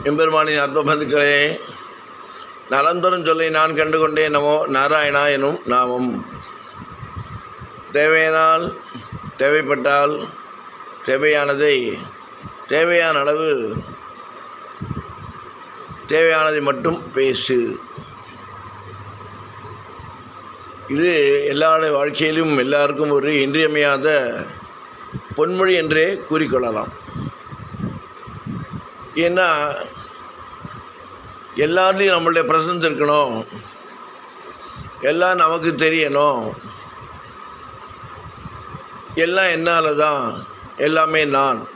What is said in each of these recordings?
எம்பெருமானின் அற்பபந்துக்களே நலந்தரும் சொல்லி நான் கண்டுகொண்டேன் நமோ நாராயணா எனும் நாமம். தேவையானால் தேவைப்பட்டால் தேவையானதை தேவையான அளவு தேவையானதை மட்டும் பேசு. இது எல்லாருடைய வாழ்க்கையிலும் எல்லாருக்கும் ஒரு இன்றியமையாத பொன்மொழி என்றே கூறிக்கொள்ளலாம் ஏன்னா எல்லாத்துலேயும் நம்மளுடைய பிரசன்ஸ் இருக்கணும். எல்லாம் நமக்கு தெரியணும். எல்லாம் என்னால் தான் எல்லாமே நான்.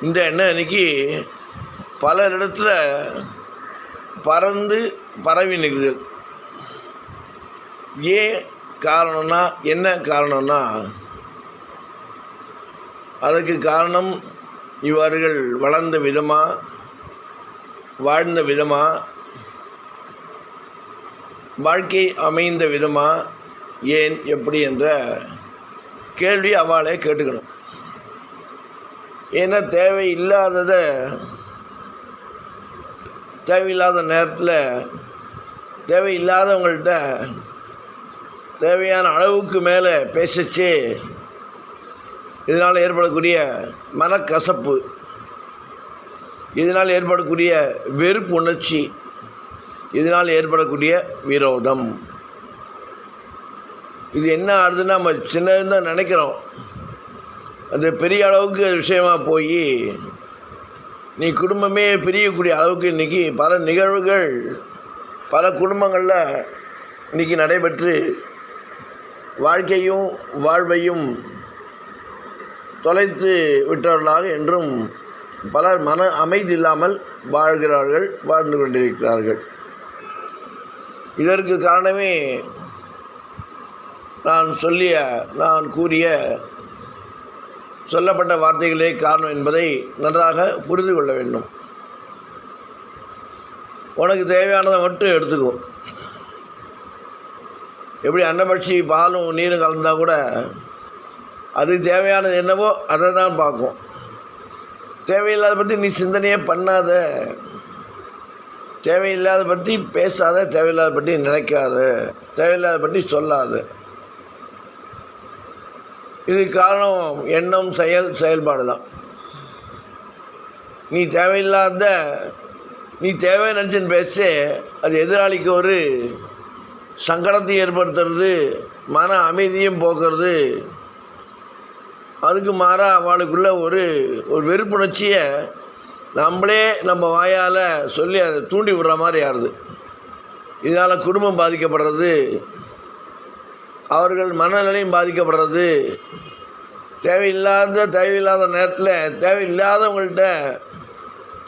இந்த எண்ணம் இன்னைக்கு பல இடத்துல பறந்து பரவி நிற்கிறது ஏன் காரணம்னா என்ன காரணம்னா அதுக்கு காரணம் இவர்கள் வளர்ந்த விதமாக வாழ்ந்த விதமாக வாழ்க்கை அமைந்த விதமாக ஏன் எப்படி என்ற கேள்வி அவளே கேட்டுக்கணும். ஏன்னா தேவை இல்லாததை தேவையில்லாத நேரத்தில் தேவையில்லாதவங்கள்ட்ட தேவையான அளவுக்கு மேலே பேசிச்சு இதனால் ஏற்படக்கூடிய மனக்கசப்பு இதனால் ஏற்படக்கூடிய வெறுப்பு உணர்ச்சி இதனால் ஏற்படக்கூடிய விரோதம். இது என்ன ஆகுதுன்னா நம்ம சின்னதான் நினைக்கிறோம். அது பெரிய அளவுக்கு விஷயமாக போய் நீ குடும்பமே பிரியக்கூடிய அளவுக்கு இன்றைக்கி பல நிகழ்வுகள் பல குடும்பங்களில் இன்றைக்கி நடைபெற்று வாழ்க்கையும் வாழ்வையும் தொலைத்து விட்டவர்களாக என்றும் பலர் மன அமைதி இல்லாமல் வாழ்கிறார்கள் வாழ்ந்து கொண்டிருக்கிறார்கள். இதற்கு காரணமே நான் சொல்லிய நான் கூறிய சொல்லப்பட்ட வார்த்தைகளே காரணம் என்பதை நன்றாக புரிந்து கொள்ள வேண்டும். உனக்கு தேவையானதை மட்டும் எடுத்துக்கோ. எப்படி அன்னபட்சி பாலும் நீரும் கலந்தால் கூட அதுக்கு தேவையானது என்னவோ அதை தான் பார்க்கும். தேவையில்லாத பற்றி நீ சிந்தனையே பண்ணாத. தேவையில்லாத பற்றி பேசாத தேவையில்லாத பற்றி நினைக்காத தேவையில்லாத பற்றி சொல்லாது. இது காரணம் எண்ணம் செயல் செயல்பாடு தான் நீ தேவையில்லாத நீ தேவை நினச்சின்னு பேச அது எதிராளிக்கு ஒரு சங்கடத்தை ஏற்படுத்துறது மன அமைதியும் போக்குறது அதுக்கு மாறாக அவளுக்குள்ள ஒரு ஒரு வெறுப்புணர்ச்சியை நம்மளே நம்ம வாயால் சொல்லி அதை தூண்டி விடுற மாதிரி ஆறுது. இதனால் குடும்பம் பாதிக்கப்படுறது அவர்கள் மனநிலையும் பாதிக்கப்படுறது தேவையில்லாத தேவையில்லாத நேரத்தில் தேவையில்லாதவங்கள்ட்ட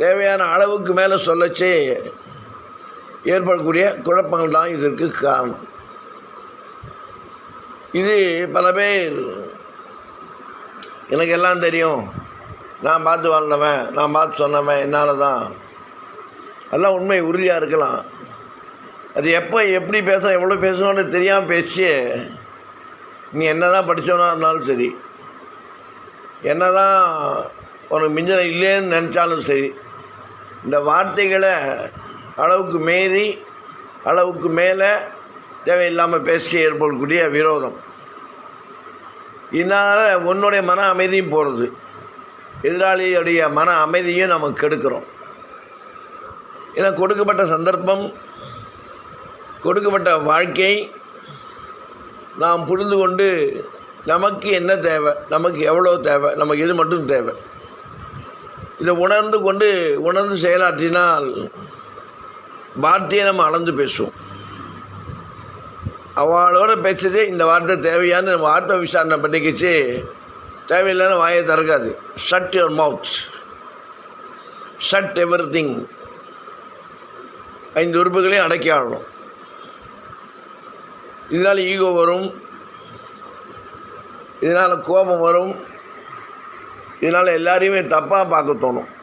தேவையான அளவுக்கு மேலே சொல்லச்சு ஏற்படக்கூடிய குழப்பங்கள் தான் இதற்கு காரணம். இது பல பேர் எனக்கு எல்லாம் தெரியும். நான் பார்த்து வாழ்ந்தவன் நான் பார்த்து சொன்னவன் என்னால் தான் அதெல்லாம் உண்மை உறுதியாக இருக்கலாம். அது எப்போ எப்படி பேச எவ்வளோ பேசணும்னு தெரியாமல் பேசி நீ என்ன தான் படித்தவனா இருந்தாலும் சரி என்ன தான் உனக்கு மிஞ்சனை இல்லைன்னு நினச்சாலும் சரி இந்த வார்த்தைகளை அளவுக்கு மீறி அளவுக்கு மேலே தேவையில்லாமல் பேசி ஏற்படக்கூடிய விரோதம். இதனால் உன்னுடைய மன அமைதியும் போகிறது எதிராளியுடைய மன அமைதியும் நம்ம கெடுக்கிறோம். ஏன்னா கொடுக்கப்பட்ட சந்தர்ப்பம் கொடுக்கப்பட்ட வாழ்க்கை நாம் புரிந்து கொண்டு நமக்கு என்ன தேவை நமக்கு எவ்வளோ தேவை நமக்கு இது மட்டும் தேவை. இதை உணர்ந்து கொண்டு உணர்ந்து செயலாற்றினால் வார்த்தையை நம்ம அளந்து பேசுவோம். அவளோட பேசுறது இந்த வார்த்தை தேவையான நம்ம ஆத்ம விசாரணை பண்ணிக்கிச்சு. தேவையில்லைன்னு வாயை திறக்காது. Shut your mouth shut everything ஐந்து உறுப்புகளையும் அடக்கி ஆடணும் இதனால் ஈகோ வரும். இதனால் கோபம் வரும். இதனால் எல்லாரையுமே தப்பாக பார்க்க தோணும்.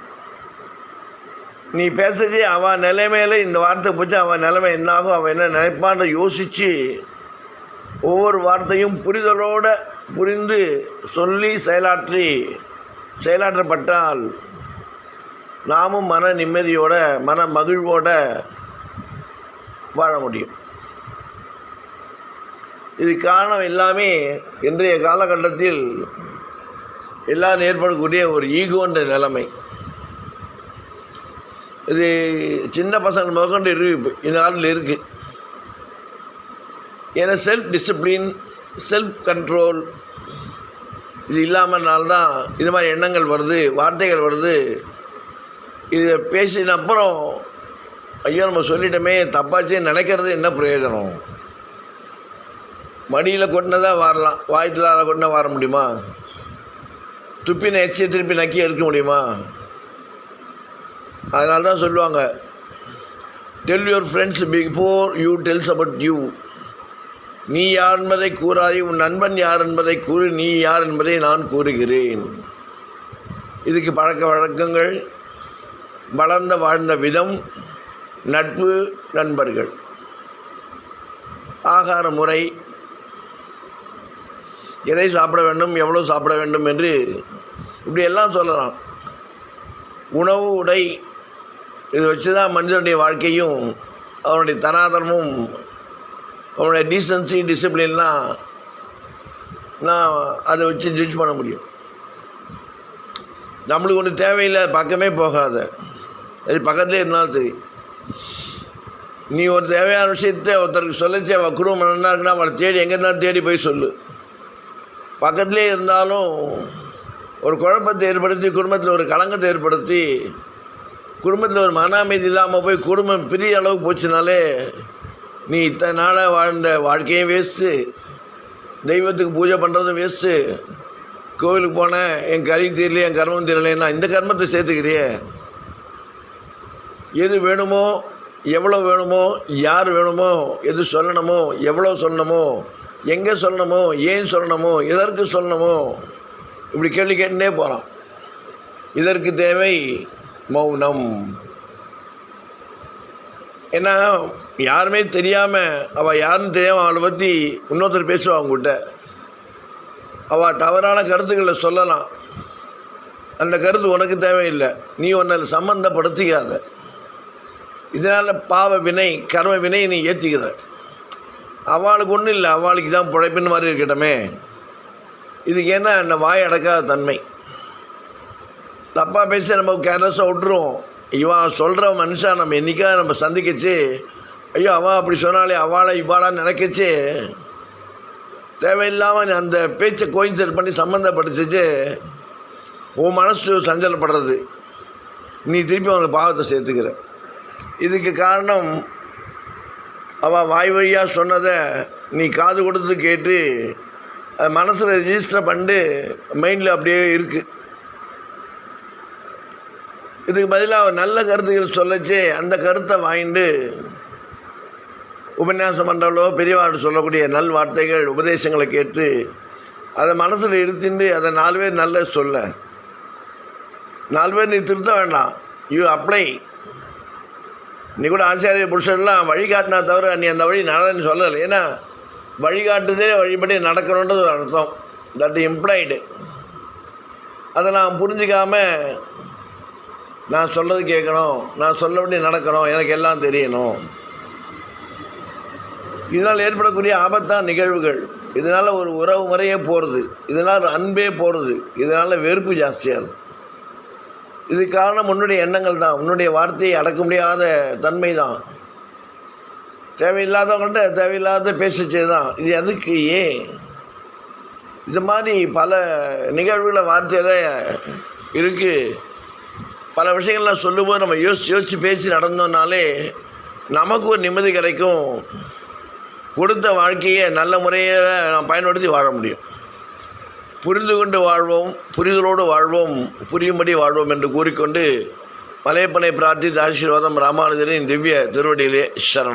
நீ பேசுறது அவன் நிலைமையில் இந்த வார்த்தை பிடிச்சி அவன் நிலைமை என்னாகும் அவன் என்ன நினைப்பான்னு யோசித்து ஒவ்வொரு வார்த்தையும் புரிதலோடு புரிந்து சொல்லி செயலாற்றி செயலாற்றப்பட்டால் நாமும் மன நிம்மதியோட மன மகிழ்வோட வாழ முடியும். இது காரணம் எல்லாமே இன்றைய காலகட்டத்தில் எல்லாம் ஏற்படக்கூடிய ஒரு ஈகோன்ற நிலைமை. இது சின்ன பசங்க முதற்கொண்டு இருக்கு இந்த காலத்தில் இருக்குது ஏன்னா செல்ஃப் டிசிப்ளின் செல்ஃப் கண்ட்ரோல் இது இல்லாமல்னால்தான் இது மாதிரி எண்ணங்கள் வருது வார்த்தைகள் வருது. இதை பேசின அப்புறம் ஐயோ நம்ம சொல்லிட்டோமே தப்பாச்சு நினைக்கிறது என்ன பிரயோஜனம்? மடியில் கொட்டினதாக வரலாம் வாயத்தில் கொட்டினா வர முடியுமா? துப்பின எச்சியை திருப்பி நக்கி எடுக்க முடியுமா? அதனால தான் சொல்லுவாங்க tell your friends before you tells about you நீ யார் என்பதை கூறாதே உன் நண்பன் யார் என்பதை கூறி நீ யார் என்பதை நான் கூறுகிறேன். இதுக்கு பழக்க வழக்கங்கள் வளர்ந்த வாழ்ந்த விதம் நட்பு நண்பர்கள். ஆகார முறை எதை சாப்பிட வேண்டும் எவ்வளோ சாப்பிட வேண்டும் என்று இப்படி எல்லாம் சொல்லலாம். உணவு உடை இதை வச்சு தான் மனிதனுடைய வாழ்க்கையும் அவனுடைய தனாதனமும் அவனுடைய டீசன்சி டிசிப்ளின்லாம் நான் அதை வச்சு ஜட்ஜ் பண்ண முடியும். நம்மளுக்கு ஒன்று தேவையில்லை பக்கமே போகாத. அது பக்கத்துலேயே இருந்தாலும் சரி. நீ ஒரு தேவையான விஷயத்த ஒருத்தருக்கு சொல்லிச்சு அவள் குடும்பம் நல்லா இருக்குன்னா அவளை தேடி எங்கே இருந்தாலும் தேடி போய் சொல்லு. பக்கத்துலேயே இருந்தாலும் ஒரு குழப்பத்தை ஏற்படுத்தி குடும்பத்தில் ஒரு களங்கத்தை ஏற்படுத்தி குடும்பத்தில் ஒரு மன அமைதி இல்லாமல் போய் குடும்பம் பெரிய அளவுக்கு போச்சுனாலே நீ இத்தனை நாளாக வாழ்ந்த வாழ்க்கையும் வேஸ்ட்டு தெய்வத்துக்கு பூஜை பண்ணுறதும் வேஸ்ட்டு கோவிலுக்கு போனேன் என் கறி தெரியல என் கர்மம் தெரியலன்னா இந்த கர்மத்தை சேர்த்துக்கிறியே? எது வேணுமோ எவ்வளோ வேணுமோ யார் வேணுமோ எது சொல்லணுமோ எவ்வளோ சொல்லணுமோ எங்கே சொல்லணுமோ ஏன் சொல்லணுமோ எதற்கு சொல்லணுமோ இப்படி கேள்வி கேட்டுனே போகிறான் இதற்கு தேவை மௌனம். ஏன்னா யாருமே தெரியாமல் அவள் யாருன்னு தெரியாமல் அவளை பற்றி இன்னொருத்தர் பேசுவாள் அவங்ககிட்ட. அவள் தவறான கருத்துக்களை சொல்லலாம். அந்த கருத்து உனக்கு தேவையில்லை. நீ உன்னை சம்மந்தப்படுத்திக்காத இதனால் பாவ வினை கர்ம வினை நீ ஏற்றிக்கிற அவளுக்கு ஒன்றும் இல்லை. அவளுக்கு தான் பிழைப்பின் மாதிரி இருக்கட்டமே. இதுக்கு என்ன அந்த வாய் அடக்காத தன்மை. தப்பாக பேசி நம்ம கேர்லெஸ்ஸாக விட்டுருவோம். இவன் சொல்கிற மனுஷன் நம்ம என்றைக்காவது நம்ம சந்திக்கிச்சு. ஐயோ அவன் அப்படி சொன்னாலே அவளை இவாளான்னு நினைக்கிச்சு. தேவையில்லாமல் அந்த பேச்சை கோயின்சர் பண்ணி சம்மந்தப்படுத்துச்சு உன் மனசு சஞ்சலப்படுறது. நீ திருப்பி அவனுக்கு பாவத்தை சேர்த்துக்கிற. இதுக்கு காரணம் அவள் வாய் வழியாக சொன்னதை நீ காது கொடுத்து கேட்டு அது மனசில் ரிஜிஸ்டர் பண்ணிட்டு மைண்டில் அப்படியே இருக்குது இதுக்கு பதிலாக நல்ல கருத்துக்கள் சொல்லச்சே அந்த கருத்தை வாங்கிட்டு உபன்யாசம் பண்ணுறவளோ பெரியவாடு சொல்லக்கூடிய நல் வார்த்தைகள் உபதேசங்களை கேட்டு அதை மனசில் இருத்திண்டு அதை நாலு பேர் நல்ல சொல்ல. நாலு பேர் நீ திருத்த வேண்டாம். யூ அப்ளை நீ கூட ஆச்சாரிய புருஷன்லாம் வழிகாட்டினா தவிர நீ அந்த வழி நடன்னு சொல்லலை. ஏன்னா வழிகாட்டுதே வழிபடி நடக்கணுன்றது ஒரு அர்த்தம். தட் இம்ப்ளாய்டு அதை நான் புரிஞ்சிக்காமல் நான் சொல்கிறது கேட்கணும். நான் சொல்லபடி நடக்கணும். எனக்கு எல்லாம் தெரியணும். இதனால் ஏற்படக்கூடிய ஆபத்தான நிகழ்வுகள். இதனால் ஒரு உறவு முறையே போகிறது இதனால் அன்பே போகிறது இதனால் வெறுப்பு ஜாஸ்தியாகுது இது காரணம் உன்னுடைய எண்ணங்கள் தான். உன்னுடைய வார்த்தையை அடக்க முடியாத தன்மை தான். தேவையில்லாதவங்கள்ட்ட தேவையில்லாத பேசிச்சே தான். இது எதுக்கு ஏன்? இது மாதிரி பல நிகழ்வுகளை வார்த்தையில் இருக்குது பல விஷயங்கள்லாம் சொல்லும்போது நம்ம யோசித்து யோசித்து பேசி நடந்தோம்னாலே நமக்கு ஒரு நிம்மதி கிடைக்கும். கொடுத்த வாழ்க்கையை நல்ல முறையில் நாம் பயன்படுத்தி வாழ முடியும். புரிந்து கொண்டு வாழ்வோம் புரிதலோடு வாழ்வோம் புரியும்படி வாழ்வோம் என்று கூறிக்கொண்டு மலையப்பனை பிரார்த்தித்து ஆசீர்வாதம் ராமானுஜரின் திவ்ய திருவடியிலே சரணம்.